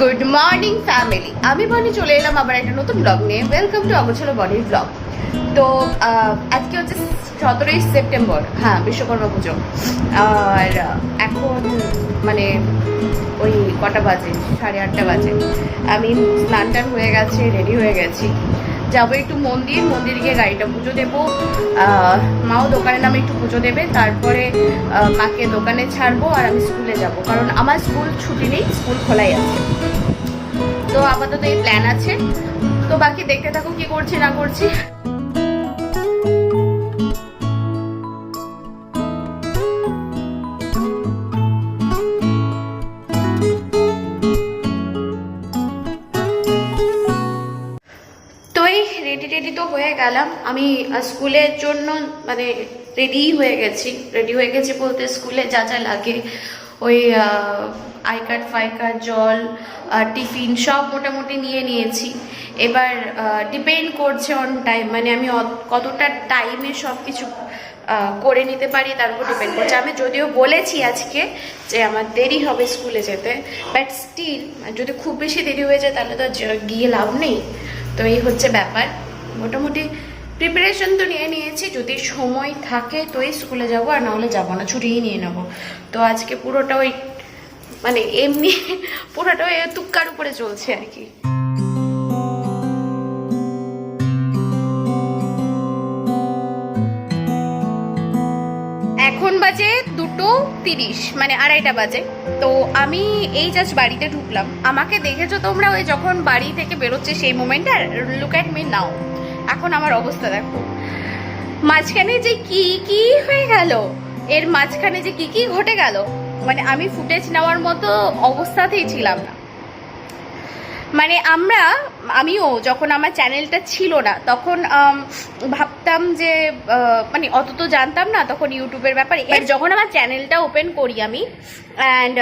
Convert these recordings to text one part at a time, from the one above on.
Good morning family আমি বনি চলে এলাম আবার একটা নতুন ব্লগ নিয়ে। ওয়েলকাম টু অগোছালো বডির ব্লগ তো আজকে হচ্ছে সতেরোই সেপ্টেম্বর। হ্যাঁ বিশ্বকর্মা পুজো। আর এখন মানে ওই কটা বাজে? সাড়ে আটটা বাজে। আমি স্নান টান হয়ে গেছে রেডি হয়ে গেছি। যাব একটু মন্দির মন্দির গিয়ে গাড়িটা পুজো দেবো। মাও দোকানে নামে একটু পুজো দেবে। তারপরে মাকে দোকানে ছাড়বো আর আমি স্কুলে যাব। কারণ আমার স্কুল ছুটি নেই স্কুল খোলাই আছে। তো আপাতত এই প্ল্যান আছে। তো বাকি দেখতে থাকো কি করছি, না করছি। রেডি রেডি তো হয়ে গেলাম। আমি স্কুলের জন্য মানে রেডি হয়ে গেছি। রেডি হয়ে গেছি বলতে স্কুলে যা যা লাগে। ওই আই কার্ড, ফাই কার্ড, জল টিফিন সব মোটামুটি নিয়ে নিয়েছি। এবার ডিপেন্ড করছে অন টাইম মানে আমি কতটা টাইমে সব কিছু করে নিতে পারি তার উপর ডিপেন্ড করছে। আমি যদিও বলেছি আজকে যে আমার দেরি হবে স্কুলে যেতে বাট স্টিল যদি খুব বেশি দেরি হয়ে যায় তাহলে তো গিয়ে লাভ নেই। তো এই হচ্ছে ব্যাপার। মোটামুটি প্রিপারেশন তো নিয়ে নিয়েছি, যদি সময় থাকে তো এই স্কুলে যাব, আর নাহলে যাব না, ছুটিই নিয়ে নেব। তো আজকে পুরোটা ওই মানে এমনি পুরোটা ওই তুক্কার উপরে চলছে আর কি। এখন বাজে দুটো তিরিশ মানে আড়াইটা বাজে। তো আমি এই জাস্ট বাড়িতে ঢুকলাম। আমাকে দেখেছ তোমরা ওই যখন বাড়ি থেকে বেরোচ্ছে সেই মোমেন্টটা লুক অ্যাট মি নাও এখন আমার অবস্থা দেখো। মাঝখানে যে কি কি হয়ে গেল? এর মাঝখানে যে কি কি ঘটে গেল? মানে আমি ফুটেজ নেওয়ার মতো অবস্থাতেই ছিলাম না। মানে আমরা আমিও যখন আমার চ্যানেলটা ছিল না তখন ভাবতাম যে মানে অত তো জানতাম না তখন ইউটিউবের ব্যাপারে। এর যখন আমার চ্যানেলটা ওপেন করি আমি অ্যান্ড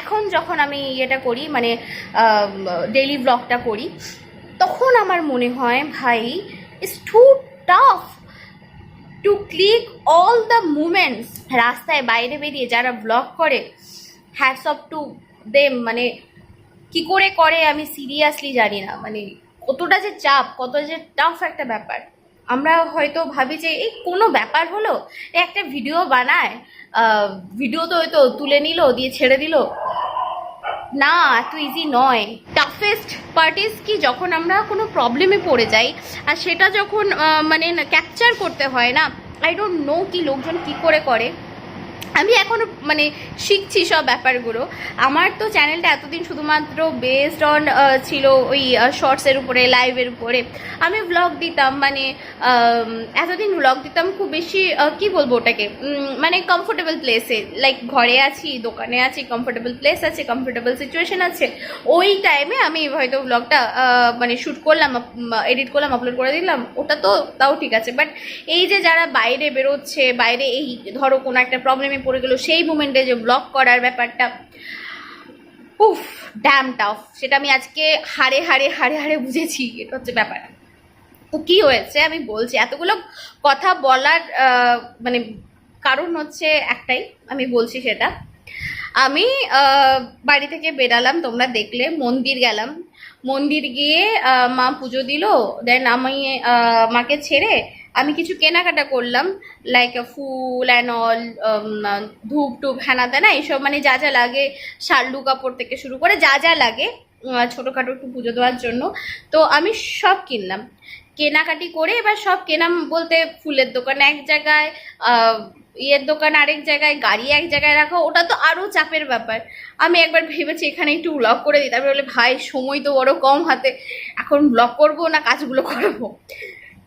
এখন যখন আমি ইয়েটা করি মানে ডেইলি ব্লগটা করি তখন আমার মনে হয় ভাই it's too tough to click all the moments রাস্তায় বাইরে বেরিয়ে যারা ব্লগ করে হ্যাটস অফ টু দেম মানে কি করে করে আমি সিরিয়াসলি জানি না। মানে কতটা যে চাপ কত যে টাফ একটা ব্যাপার। আমরা হয়তো ভাবি যে, এই কোনো ব্যাপার হলো? একটা ভিডিও বানায় ভিডিও তো হয়তো তুলে নিল, দিয়ে ছেড়ে দিল। না, এত ইজি নয়। টাফেস্ট পার্টিস কি, যখন আমরা কোনো প্রবলেমে পড়ে যাই, আর সেটা যখন মানে ক্যাপচার করতে হয় না আই ডোন্ট নো কি লোকজন কি করে করে। আমি এখনও মানে শিখছি সব ব্যাপারগুলো। আমার তো চ্যানেলটা এতদিন শুধুমাত্র বেসড অন ছিল ওই শর্টসের উপরে লাইভের উপরে। আমি ব্লগ দিতাম মানে এতদিন ব্লগ দিতাম, খুব বেশি কি বলব ওটাকে? মানে কমফোর্টেবল প্লেসে লাইক ঘরে আছি, দোকানে আছি কমফোর্টেবল প্লেস আছে কমফোর্টেবল সিচুয়েশন আছে। ওই টাইমে আমি হয়তো ব্লগটা মানে শ্যুট করলাম এডিট করলাম আপলোড করে দিলাম, ওটা তো তাও ঠিক আছে। বাট এই যে যারা বাইরে বেরোচ্ছে, বাইরে এই, ধরো কোনো একটা প্রবলেমে পড়ে গেলো, সেই মুমেন্টে যে ব্লক করার ব্যাপারটা, উফ ড্যাম টাফ সেটা আমি আজকে হাড়ে হাড়ে হাড়ে হাড়ে বুঝেছি, এটা হচ্ছে ব্যাপার। তো কি হয়েছে? আমি বলছি, এতগুলো কথা বলার মানে কারণ হচ্ছে একটাই, আমি বলছি সেটা। আমি বাড়ি থেকে বেরালাম, তোমরা দেখলে, মন্দির গেলাম। মন্দির গিয়ে মা পুজো দিল দেন আমি মাকে ছেড়ে আমি কিছু কেনাকাটা করলাম লাইক ফুল অ্যান্ড অল ধূপ টুপ হ্যানা তেনা এইসব মানে যা যা লাগে শাল্লু কাপড় থেকে শুরু করে যা যা লাগে ছোটোখাটো একটু পুজো দেওয়ার জন্য। তো আমি সব কিনলাম। কেনাকাটি করে এবার সব কেনাম বলতে ফুলের দোকান এক জায়গায় ইয়ের দোকান আরেক জায়গায়, গাড়ি এক জায়গায় রাখা, ওটা তো আরও চাপের ব্যাপার। আমি একবার ভেবেছি এখানে একটু ব্লগ করে দিই, তারপরে বলে, ভাই, সময় তো বড় কম হাতে, এখন ব্লগ করব না, কাজগুলো করব?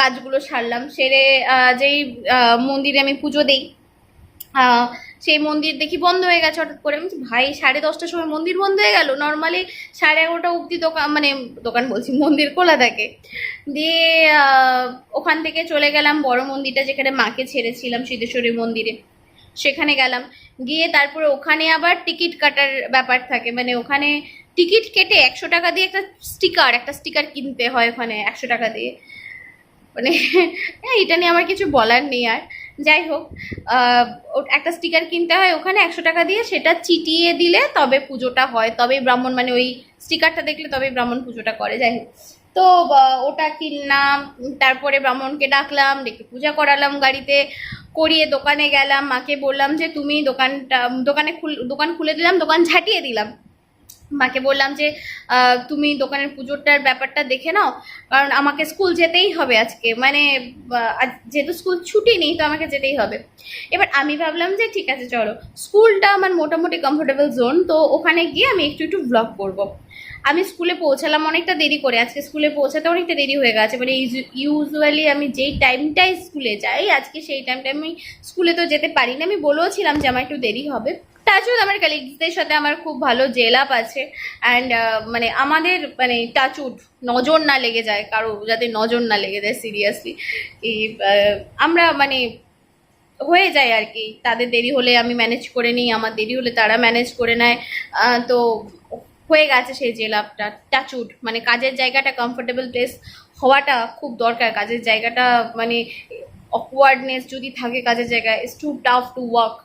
কাজগুলো সারলাম। সেরে যেই মন্দিরে আমি পুজো দিই সেই মন্দির দেখি বন্ধ হয়ে গেছে হঠাৎ করে। আমি ভাই, সাড়ে দশটার সময় মন্দির বন্ধ হয়ে গেল? নর্মালি সাড়ে এগারোটা অবধি দোকান মানে দোকান বলছি, মন্দির খোলা থাকে। দিয়ে ওখান থেকে চলে গেলাম বড় মন্দিরটা যেখানে মাকে ছেড়েছিলাম, সিদ্ধেশ্বরী মন্দিরে। সেখানে গেলাম। গিয়ে তারপরে ওখানে আবার টিকিট কাটার ব্যাপার থাকে। মানে ওখানে টিকিট কেটে একশো টাকা দিয়ে একটা স্টিকার একটা স্টিকার কিনতে হয় ওখানে একশো টাকা দিয়ে। মানে হ্যাঁ, এটা নিয়ে আমার কিছু বলার নেই আর। যাই হোক একটা স্টিকার কিনতে হয় ওখানে একশো টাকা দিয়ে সেটা চিটিয়ে দিলে তবে পুজোটা হয়। তবে ব্রাহ্মণ মানে ওই স্টিকারটা দেখলে তবে ব্রাহ্মণ পুজোটা করে যাই হোক। তো ওটা কিনলাম তারপরে ব্রাহ্মণকে ডাকলাম ডেকে পূজা করালাম গাড়িতে। করিয়ে দোকানে গেলাম মাকে বললাম যে তুমি দোকানটা দোকানে খুল দোকান খুলে দিলাম দোকান ঝাঁটিয়ে দিলাম। মাকে বললাম যে তুমি দোকানের পুজোটার ব্যাপারটা দেখে নাও, কারণ আমাকে স্কুল যেতেই হবে আজকে। মানে যেহেতু স্কুল ছুটি নেই, তো আমাকে যেতেই হবে। এবার আমি ভাবলাম যে, ঠিক আছে, চলো। স্কুলটা আমার মোটামুটি কমফোর্টেবল জোন তো ওখানে গিয়ে আমি একটু একটু ব্লগ করব। আমি স্কুলে পৌঁছালাম অনেকটা দেরি করে। আজকে স্কুলে পৌঁছাতে অনেকটা দেরি হয়ে গেছে। মানে ইউজুয়ালি আমি যেই টাইমটাই স্কুলে যাই, আজকে সেই টাইমটা আমি স্কুলে তো যেতে পারি না আমি বলেওছিলাম যে, আমার একটু দেরি হবে। টাচুড আমার কালিগসদের সাথে আমার খুব ভালো জেল আপ আছে। অ্যান্ড মানে আমাদের মানে টাচুড নজর না লেগে যায় কারও, যাতে নজর না লেগে যায় সিরিয়াসলি আমরা মানে হয়ে যায় আর কি। তাদের দেরি হলে আমি ম্যানেজ করে নিই, আমার দেরি হলে তারা ম্যানেজ করে নেয়। তো হয়ে গেছে সেই জেল আপটা টাচুড মানে কাজের জায়গাটা কমফোর্টেবল প্লেস হওয়াটা খুব দরকার। কাজের জায়গাটা মানে অকওয়ার্ডনেস যদি থাকে কাজের জায়গায় it's too tough to work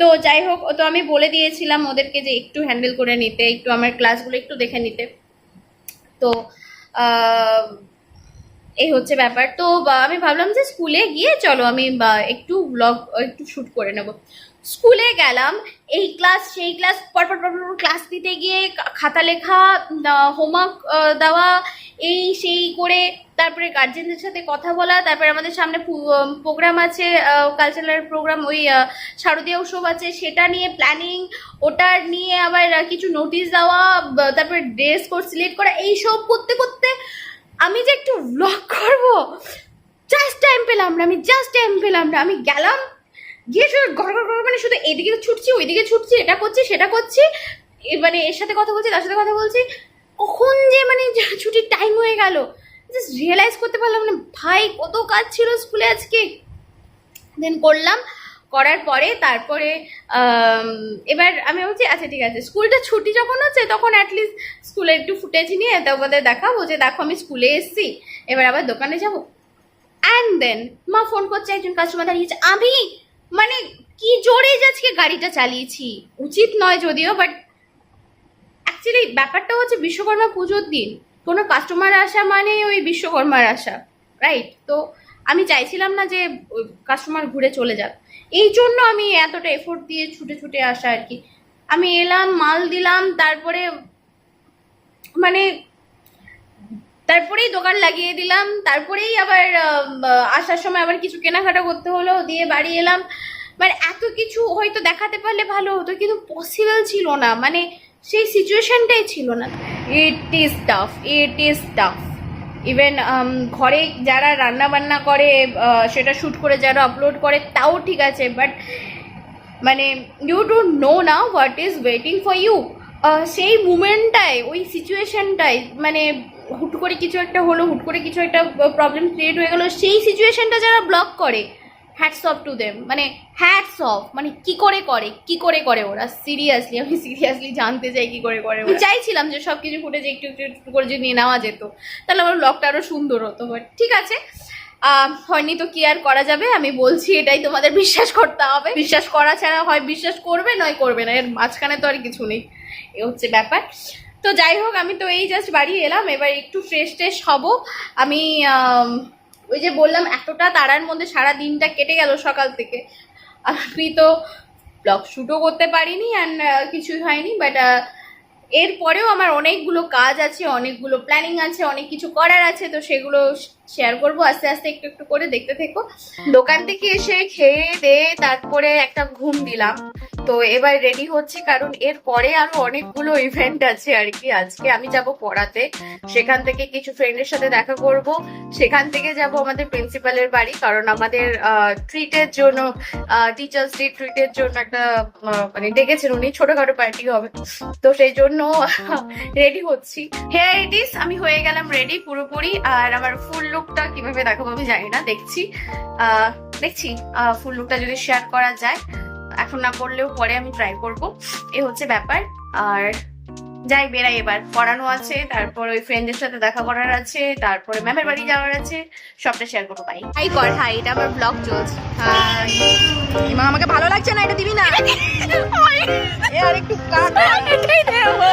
তো যাই হোক তো আমি বলে দিয়েছিলাম ওদেরকে যে একটু হ্যান্ডেল করে নিতে, একটু আমার ক্লাসগুলো একটু দেখে নিতে। তো এই হচ্ছে ব্যাপার। তো আমি ভাবলাম যে স্কুলে গিয়ে চলো, আমি একটু ব্লগ একটু শ্যুট করে নেব। স্কুলে গেলাম, এই ক্লাস সেই ক্লাস পরপর পরপর ক্লাস দিতে গিয়ে খাতা লেখা হোমওয়ার্ক দেওয়া এই সেই করে তারপরে গার্জেনদের সাথে কথা বলা, তারপরে আমাদের সামনে প্রোগ্রাম আছে কালচারাল প্রোগ্রাম ওই শারদীয় উৎসব আছে, সেটা নিয়ে প্ল্যানিং ওটার নিয়ে আবার কিছু নোটিশ দেওয়া তারপরে ড্রেস কোড সিলেক্ট করা এই সব করতে করতে আমি যে একটু ব্লগ করব জাস্ট টাইম পেলাম না, আমি জাস্ট টাইম পেলাম না, আমি গেলাম, গিয়ে শুধু ঘর গড় মানে শুধু এদিকে ছুটছি, ওইদিকে ছুটছি, এটা করছি, সেটা করছি মানে এর সাথে কথা বলছি, তার সাথে কথা বলছি কখন যে মানে ছুটির টাইম হয়ে গেল। জাস্ট রিয়েলাইজ করতে পারলাম না। ভাই, কত কাজ ছিল স্কুলে আজকে। দেন করলাম। করার পরে তারপরে এবার আমি বলছি আচ্ছা ঠিক আছে। স্কুলটা ছুটি যখন হচ্ছে, তখন অ্যাটলিস্ট স্কুলে একটু ফুটেজ নিয়ে তোমাদের দেখাবো যে, দেখো, আমি স্কুলে এসেছি। এবার আবার দোকানে যাব। অ্যান্ড দেন মা ফোন করছে একজন কাস্টমার দাঁড়িয়েছে আমি? মানে কি জোরে যে আজকে গাড়িটা চালিয়েছি? উচিত নয় যদিও বাট অ্যাকচুয়ালি ব্যাপারটা হচ্ছে বিশ্বকর্মা পুজোর দিন। কোনো কাস্টমার আসা মানে ওই বিশ্বকর্মার আসা রাইট তো আমি চাইছিলাম না যে কাস্টমার ঘুরে চলে যাক। এই জন্য আমি এতটা এফোর্ট দিয়ে ছুটে ছুটে আসা আর কি। আমি এলাম, মাল দিলাম, তারপরে মানে তারপরেই দোকান লাগিয়ে দিলাম, তারপরেই আবার আসার সময় আবার কিছু কেনাকাটা করতে হলো, দিয়ে বাড়ি এলাম। মানে এত কিছু হয়তো দেখাতে পারলে ভালো হতো, কিন্তু পসিবল ছিল না। মানে সেই সিচুয়েশনটাই ছিল না। It is tough it is tough even ঘরে যারা রান্না বান্না করে সেটা শ্যুট করে যারা আপলোড করে, তাও ঠিক আছে বাট মানে ইউ ডোন্ট নো না what is waiting for you সেই মুমেন্টটায় ওই সিচুয়েশনটায় মানে হুট করে কিছু একটা হলো, হুট করে কিছু একটা প্রবলেম ক্রিয়েট হয়ে গেলো, সেই সিচুয়েশনটা যারা ব্লক করে হ্যাটস অফ টু দেম মানে হ্যাটস অফ মানে কি করে করে কি করে করে ওরা? সিরিয়াসলি আমি সিরিয়াসলি জানতে চাই কি করে করে আমি চাইছিলাম যে সব কিছু ফুটেজ একটু একটু একটু করে যদি নিয়ে নেওয়া যেত তাহলে আমার ব্লগটা আরও সুন্দর হতো। বাট ঠিক আছে হয়নি তো কি আর করা যাবে আমি বলছি এটাই তোমাদের বিশ্বাস করতে হবে। বিশ্বাস করা ছাড়া হয় বিশ্বাস করবে নয় করবে না এর মাঝখানে তো আর কিছু নেই। এ হচ্ছে ব্যাপার। তো যাই হোক আমি তো এই জাস্ট বাড়ি এলাম এবার একটু ফ্রেশ ট্রেশ হব আম, ওই যে বললাম, এতটা তারার মধ্যে সারা দিনটা কেটে গেল সকাল থেকে। আমি তো ব্লগ শ্যুটও করতে পারিনি অ্যান্ড কিছুই হয়নি বাট এরপরেও আমার অনেকগুলো কাজ আছে, অনেকগুলো প্ল্যানিং আছে, অনেক কিছু করার আছে, তো সেগুলো শেয়ার করব। আস্তে আস্তে একটু একটু করে দেখতে থেকো। দোকান থেকে এসে খেয়ে দিয়ে তারপরে একটা ঘুম দিলাম। তো এবার রেডি হচ্ছে, কারণ এর পরে আরও অনেকগুলো ইভেন্ট আছে আর কি। আজকে আমি যাব পড়াতে। সেখান থেকে কিছু ফ্রেন্ডের সাথে দেখা করব। সেখান থেকে যাব আমাদের প্রিন্সিপালের বাড়ি, কারণ আমাদের ট্রিটের জন্য টিচার্স ডে ট্রিটের জন্য একটা মানে ডেকেছেন উনি, ছোটখাটো পার্টি হবে। তো সেই জন্য রেডি হচ্ছি। হেয়ার ইট আমি হয়ে গেলাম রেডি পুরোপুরি। আর আমার ফুল লুকটা কীভাবে দেখাবো আমি জানি না, দেখছি। দেখছি ফুল লুকটা যদি শেয়ার করা যায়। এখন না করলেও পরে আমি ট্রাই করব। এ হচ্ছে ব্যাপার। আর যাই বেরাই এবার। পড়ানো আছে তারপর ওই ফ্রেন্ডদের সাথে দেখা করার আছে তারপরে ম্যামের বাড়ি যাওয়ার আছে সবটা শেয়ার করব বাই হাই কর হাই এটা আমার ব্লগ চলছে। ইমা আমাকে ভালো লাগছে না এটা দিবি না? এ আর একটু কাট এটাই দেবো।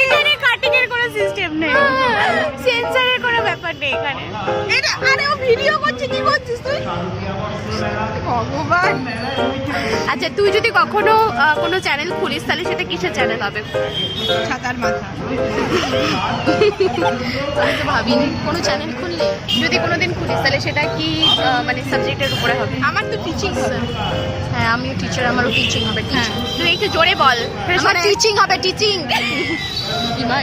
এখানে কাটিং এর কোনো সিস্টেম নেই। সেন্সারের কোনো ব্যাপার নেই এখানে। এটা আরে ও ভিডিও করছে কি করছিস তুই? ভগবান। আচ্ছা তুই যদি কখনো কোনো চ্যানেল খুলিস তাহলে সেটা কিসের চ্যানেল হবে? ছাতার মাথা। আমি তো ভাবিনি। কোনো চ্যানেল খুললে? যদি কোনোদিন খুলিস তাহলে সেটা কি মানে সাবজেক্টের উপরে হবে? আমার তো টিচিং হ্যাঁ আমিও টিচার আমারও টিচিং হবে হ্যাঁ। তুই একটু জোরে বল। আমার টিচিং হবে টিচিং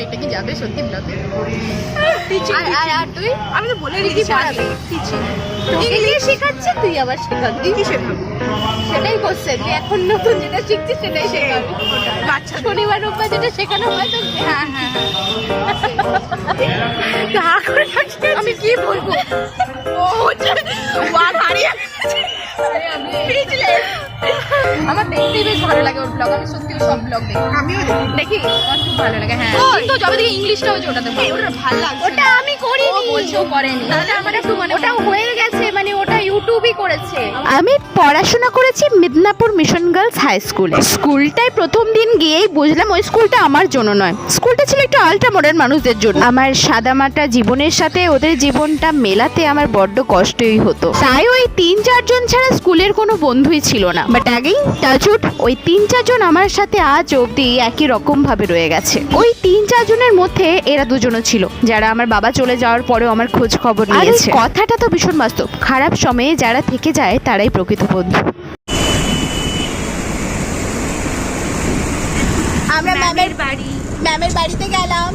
এটা কি যাবে সত্যি ব্লগে টিচিং আর আর তুই? আমি তো বলে কি টিচিং দিয়ে শেখাচ্ছে তুই আবার শেখাবি। কি শেখাবো? সেটাই করছে তুই এখন নতুন যেটা শিখছিস সেটাই শেখাবি। বাচ্চা শনিবার রোববার যেটা শেখানো হয় তোকে হ্যাঁ হ্যাঁ তুই হা করে আমি কি বলব? ও হচ্ছে হারিয়ে Speechless. আমার দেখতেই বেশ ভালো লাগে ওর ব্লগ আমি সত্যি সব ব্লগ দেখি। আমিও দেখি। আমার খুব ভালো লাগে হ্যাঁ। ওই। যবে থেকে ইংলিশটা হচ্ছে ওটাতে ওটা ভালো লাগছে ওটা আমি করিনি। ও বলছে করেনি। তাহলে আমার একটু মানে ওটা হয়ে গেছে। ইউটিউবই করেছে। আমি পড়াশোনা করেছি মিদনাপুর মিশন গার্লস হাই স্কুলে। স্কুলটায় প্রথম দিন গিয়েই বুঝলাম ওই স্কুলটা আমার জন্য নয়। স্কুলটা ছিল একটু আল্ট্রা মডার্ন মানুষদের জন্য। আমার সাদামাটা জীবনের সাথে ওদের জীবনটা মেলাতে আমার বড্ড কষ্টই হতো। তাই ওই তিন চারজন ছাড়া স্কুলের কোনো বন্ধুই ছিল না। বাট আগেই টাচুট ওই তিন চারজন আমার সাথে আজ অবধি একই রকম ভাবে রয়ে গেছে। ওই তিন চারজনের মধ্যে এরা দুজনও ছিল। যারা আমার বাবা চলে যাওয়ার পরেও আমার খোঁজ খবর নিয়েছে। কথাটা তো ভীষণ বাস্তব। খারাপ সময়ে যারা থেকে যায় তারাই প্রকৃত বন্ধু। আমরা ম্যামের বাড়ি। ম্যামের বাড়িতে গেলাম।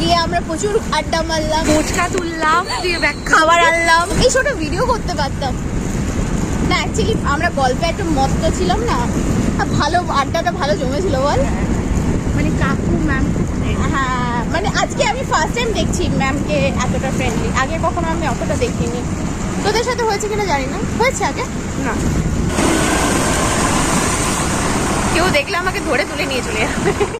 গিয়ে আমরা প্রচুর আড্ডা মারলাম। ফুচকা তুললাম দিয়ে খাবার আনলাম। এই ছোট ভিডিও করতে পারতাম। না অ্যাকচুয়ালি আমরা গল্পে একটু মত্ত ছিলাম না। ভালো আড্ডাটা ভালো জমেছিল বল। মানে কাকু ম্যাম হ্যাঁ মানে আজকে আমি ফার্স্ট টাইম দেখছি ম্যামকে এতটা ফ্রেন্ডলি আগে কখনো আমি অতটা দেখিনি। তোদের সাথে হয়েছে কিনা জানি না। হয়েছে আগে? না। কেউ দেখলে আমাকে ধরে তুলে নিয়ে চলে যাবে।